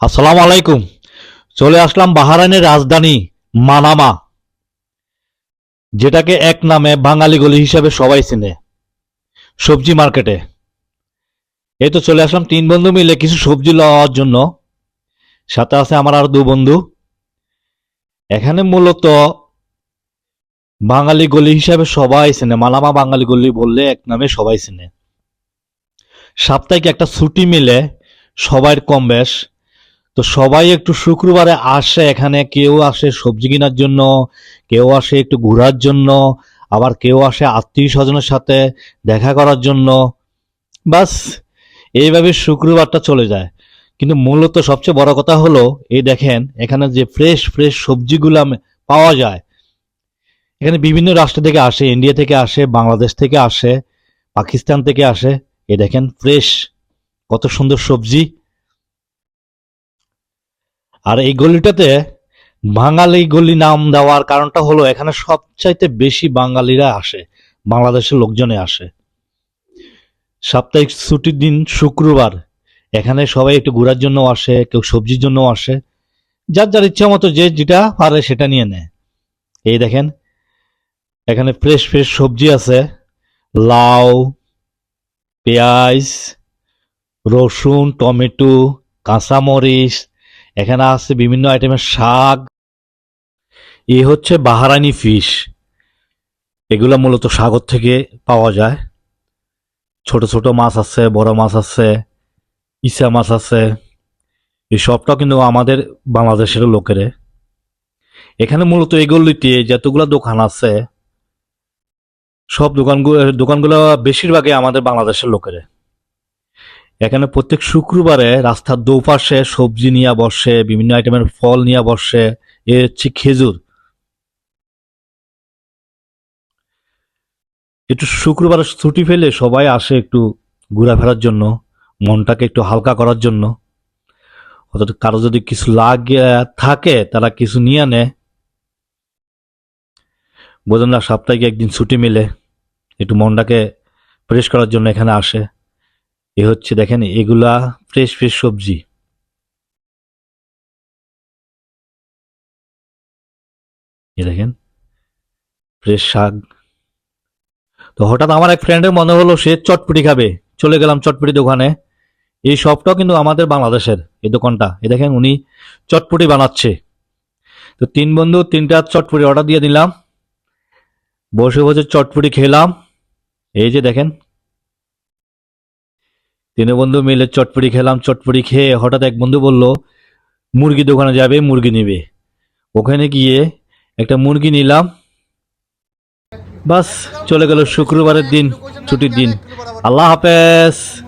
আসসালামু আলাইকুম। চলে আসলাম বাহারাইনের রাজধানী মানামা, যেটাকে এক নামে বাঙালি গলি হিসাবে সবাই চেনে, সবজি মার্কেটে। এই তো চলে আসলাম তিন বন্ধু মিলে কিছু সবজি লওয়ার জন্য। সাথে আছে আমার আর দু বন্ধু। এখানে মূলত বাঙালি গলি হিসাবে সবাই চেনে, মানামা বাঙালি গলি বললে এক নামে সবাই চেনে। সাপ্তাহিক একটা ছুটি মিলে সবার কম বেশ তো সবাই একটু শুক্রবারে আসে, এখানে কেউ আসে সবজি কেনার জন্য, কেউ আসে একটু ঘোরার জন্য, আবার কেউ আসে আত্মীয় স্বজনের সাথে দেখা করার জন্য। বাস, এইভাবে শুক্রবারটা চলে যায়। কিন্তু মূলত সবচেয়ে বড় কথা হলো, এই দেখেন, এখানে যে ফ্রেশ ফ্রেশ সবজিগুলো পাওয়া যায়। এখানে বিভিন্ন রাষ্ট্র থেকে আসে ইন্ডিয়া থেকে আসে বাংলাদেশ থেকে আসে পাকিস্তান থেকে আসে এ দেখেন ফ্রেশ কত সুন্দর সবজি। আর এই গলিটাতে বাঙালি গলি নাম দেওয়ার কারণটা হলো এখানে সবচাইতে বেশি বাঙালিরা আসে, বাংলাদেশের লোকজনে আসে। সাপ্তাহিক ছুটির দিন শুক্রবার, এখানে সবাই একটু ঘোরার জন্য আসে, কেউ সবজির জন্য আসে। যার যার ইচ্ছা মতো যে যেটা পারে সেটা নিয়ে নেয়। এই দেখেন, এখানে ফ্রেশ ফ্রেশ সবজি আছে, লাউ, পেঁয়াজ, রসুন, টমেটো, কাঁচামরিচ এখানে আছে বিভিন্ন আইটেমের শাক। এ হচ্ছে বাহারানি ফিশ। এগুলা মূলত সাগর থেকে পাওয়া যায়। ছোট ছোট মাছ আছে, বড় মাছ আছে, ইসা মাছ আছে। এই সবটাও কিন্তু আমাদের বাংলাদেশের লোকেরে। এখানে মূলত এগুলিতে যতগুলো দোকান আছে, সব দোকানগুলো দোকানগুলো বেশিরভাগই আমাদের বাংলাদেশের লোকেরে। এখানে প্রত্যেক শুক্রবারে রাস্তার দোপাশে সবজি নিয়ে বসে, বিভিন্ন আইটেমের ফল নিয়ে বসে, এ হচ্ছে খেজুর। একটু শুক্রবারে ছুটি ফেলে সবাই আসে একটু ঘোরাফেরার জন্য, মনটাকে একটু হালকা করার জন্য। অর্থাৎ কারও যদি কিছু লাগে থাকে, তারা কিছু নিয়ে নেয় বোঝেন না, সাপ্তাহিক একদিন ছুটি মিলে একটু মনটাকে ফ্রেশ করার জন্য এখানে আসে। এ হচ্ছে দেখেন, এগুলা ফ্রেশ ফ্রেশ সবজি। এ দেখেন, ফ্রেশ শাক। তো হঠাৎ আমার এক ফ্রেন্ডের মনে হলো, সে চটপটি খাবে। চলে গেলাম চটপটি দোকানে। এই সবটাও কিন্তু আমাদের বাংলাদেশের, এই দোকানটা। এ দেখেন, উনি চটপটি বানাচ্ছে। তো তিন বন্ধু, তিনটা চটপটি অর্ডার দিয়ে দিলাম। বসে বসে চটপটি খেলাম। এই যে দেখেন তিন বন্ধু মিলে চটপটি খেলাম, চটপটি খেয়ে হঠাৎ এক বন্ধু বলল, মুরগি দোকানে যাবে, মুরগি নেবে। ওখানে গিয়ে একটা মুরগি নিলাম। বাস, চলে গেল শুক্রবারের দিন, ছুটির দিন। আল্লাহ হাফেজ।